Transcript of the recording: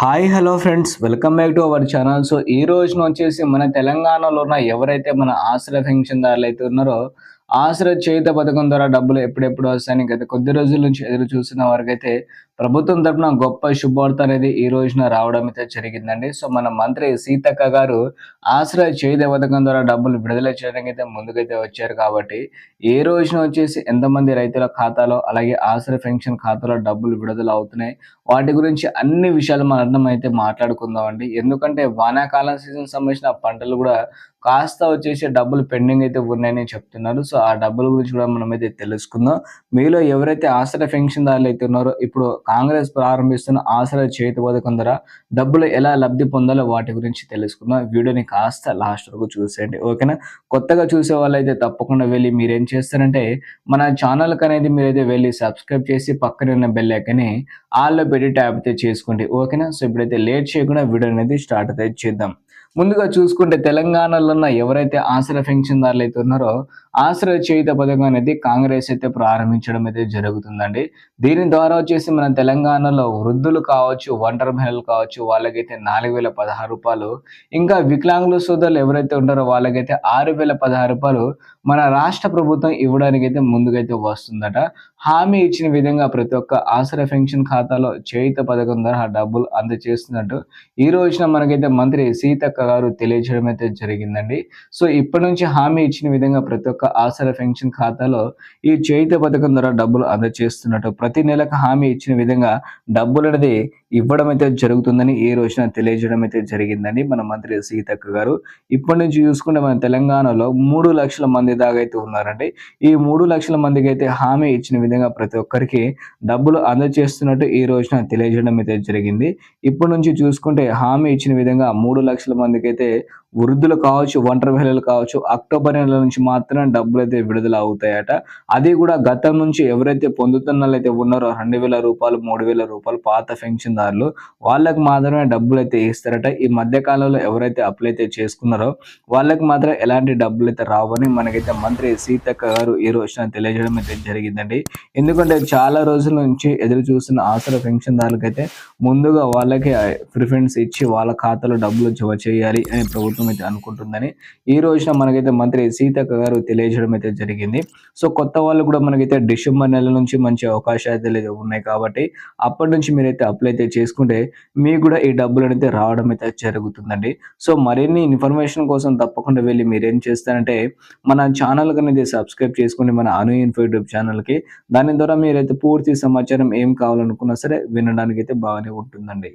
Hi hello friends. Welcome back to our channel. So ఈ రోజున వచ్చేసి మన తెలంగాణలో ఉన్న ఎవరైతే మన ఆశ్రయ పెన్షన్దారులు అయితే ఉన్నారో ఆశ్రయ చేయుత పథకం ద్వారా డబ్బులు ఎప్పుడెప్పుడు వస్తాయని గత కొద్ది రోజుల నుంచి ఎదురు చూస్తున్న వారికైతే ప్రభుత్వం తరపున గొప్ప శుభవార్త అనేది ఈ రోజున రావడం అయితే జరిగిందండి. సో మన మంత్రి సీతక్క గారు ఆశ్రయ చేయుత పథకం ద్వారా డబ్బులు విడుదల చేయడానికి అయితే ముందుకైతే వచ్చారు కాబట్టి ఏ రోజున వచ్చేసి ఎంతమంది రైతుల ఖాతాలో అలాగే ఆశ్రయ పెన్షన్ ఖాతాలో డబ్బులు విడుదల అవుతున్నాయి వాటి గురించి అన్ని విషయాలు మనం అయితే మాట్లాడుకుందాం అండి ఎందుకంటే వానాకాలం సీజన్ సంబంధించిన పంటలు కూడా కాస్త వచ్చేసి డబ్బులు పెండింగ్ అయితే ఉన్నాయని చెప్తున్నారు. సో ఆ డబ్బుల గురించి కూడా మనం అయితే తెలుసుకుందాం. మీలో ఎవరైతే ఆశ్రయ పెన్షన్దారులు అయితే ఉన్నారో ఇప్పుడు కాంగ్రెస్ ప్రారంభిస్తున్న ఆశ్రయ చేతి పథకం ద్వారా డబ్బులు ఎలా లబ్ధి పొందాలో వాటి గురించి తెలుసుకుందాం. వీడియోని కాస్త లాస్ట్ వరకు చూసేయండి. ఓకేనా? కొత్తగా చూసే వాళ్ళైతే తప్పకుండా వెళ్ళి మీరేం చేస్తారంటే మన ఛానల్కి అనేది మీరైతే వెళ్ళి సబ్స్క్రైబ్ చేసి పక్కనే ఉన్న బెల్ ఐకని ఆల్లో పెట్టి ట్యాప్ అయితే చేసుకోండి. ఓకేనా? సో ఇప్పుడైతే లేట్ చేయకుండా వీడియో అనేది స్టార్ట్ అయితే చేద్దాం. ముందుగా చూసుకుంటే తెలంగాణలో ఉన్న ఎవరైతే ఆశ్రయ పెన్షన్దారులు అయితే ఉన్నారో ఆశ్రయ చేయుత పథకం అనేది కాంగ్రెస్ అయితే ప్రారంభించడం అయితే జరుగుతుందండి. దీని ద్వారా వచ్చేసి మన తెలంగాణలో వృద్ధులు కావచ్చు ఒంటరి మహిళలు కావచ్చు వాళ్ళకైతే నాలుగు వేల పదహారు రూపాయలు ఇంకా వికలాంగుల సోదరులు ఎవరైతే ఉంటారో వాళ్ళకైతే ఆరు వేల పదహారు రూపాయలు మన రాష్ట్ర ప్రభుత్వం ఇవ్వడానికి అయితే ముందుకైతే వస్తుందట. హామీ ఇచ్చిన విధంగా ప్రతి ఒక్క ఆశ్రయ పెన్షన్ ఖాతాలో చేయుత పథకం ద్వారా డబ్బులు అందజేస్తున్నట్టు ఈ రోజున మనకైతే మంత్రి సీతక్క గారు తెలియజేయడం అయితే జరిగిందండి. సో ఇప్పటి నుంచి హామీ ఇచ్చిన విధంగా ప్రతి ఒక్క ఆసరా పెన్షన్ ఖాతాలో ఈ చేయుత పథకం ద్వారా డబ్బులు అందజేస్తున్నట్టు ప్రతి నెలకు హామీ ఇచ్చిన విధంగా డబ్బులు అనేది ఇవ్వడం అయితే జరుగుతుందని ఈ రోజున తెలియజేయడం అయితే జరిగిందని మన మంత్రి సీతక్క గారు ఇప్పటి నుంచి చూసుకుంటే మన తెలంగాణలో మూడు లక్షల మంది దాకా అయితే ఉన్నారండి. ఈ మూడు లక్షల మందికి అయితే హామీ ఇచ్చిన విధంగా ప్రతి ఒక్కరికి డబ్బులు అందజేస్తున్నట్టు ఈ రోజున తెలియజేయడం అయితే జరిగింది. ఇప్పటి నుంచి చూసుకుంటే హామీ ఇచ్చిన విధంగా మూడు లక్షల మందికి అయితే వృద్ధులు కావచ్చు ఒంటరి మహిళలు కావచ్చు అక్టోబర్ నెల నుంచి మాత్రమే డబ్బులు అయితే విడుదల అవుతాయట అది కూడా గతం నుంచి ఎవరైతే పొందుతున్న అయితే ఉన్నారో రెండు వేల రూపాయలు మూడు వేల రూపాయలు పాత పెన్షన్దారులు వాళ్ళకి మాత్రమే డబ్బులు అయితే ఇస్తారట ఈ మధ్య కాలంలో ఎవరైతే అప్లై అయితే చేసుకున్నారో వాళ్ళకి మాత్రం ఎలాంటి డబ్బులు అయితే రావని మనకైతే మంత్రి సీతక్క గారు ఈ రోజున తెలియజేయడం అయితే జరిగిందండి. ఎందుకంటే చాలా రోజుల నుంచి ఎదురు చూస్తున్న ఆసర పెన్షన్దారులకైతే ముందుగా వాళ్ళకి ప్రిఫరెన్స్ ఇచ్చి వాళ్ళ ఖాతాలో డబ్బులు జమ చేయాలి అని ప్రభుత్వం ప్రభుత్వం అయితే అనుకుంటుందని. ఈ రోజున మనకైతే మంత్రి సీతక్క గారు తెలియజేయడం అయితే జరిగింది. సో కొత్త వాళ్ళు కూడా మనకైతే డిసెంబర్ నెల నుంచి మంచి అవకాశాలు అయితే ఉన్నాయి కాబట్టి అప్పటి నుంచి మీరైతే అప్లై అయితే చేసుకుంటే మీకు కూడా ఈ డబ్బులు అయితే రావడం అయితే జరుగుతుందండి. సో మరిన్ని ఇన్ఫర్మేషన్ కోసం తప్పకుండా వెళ్ళి మీరేం చేస్తారంటే మన ఛానల్ అనేది సబ్స్క్రైబ్ చేసుకోండి మన అను ఇన్ఫో యూట్యూబ్ ఛానల్కి. దాని ద్వారా మీరైతే పూర్తి సమాచారం ఏం కావాలనుకున్నా సరే వినడానికి అయితే బాగానే ఉంటుందండి.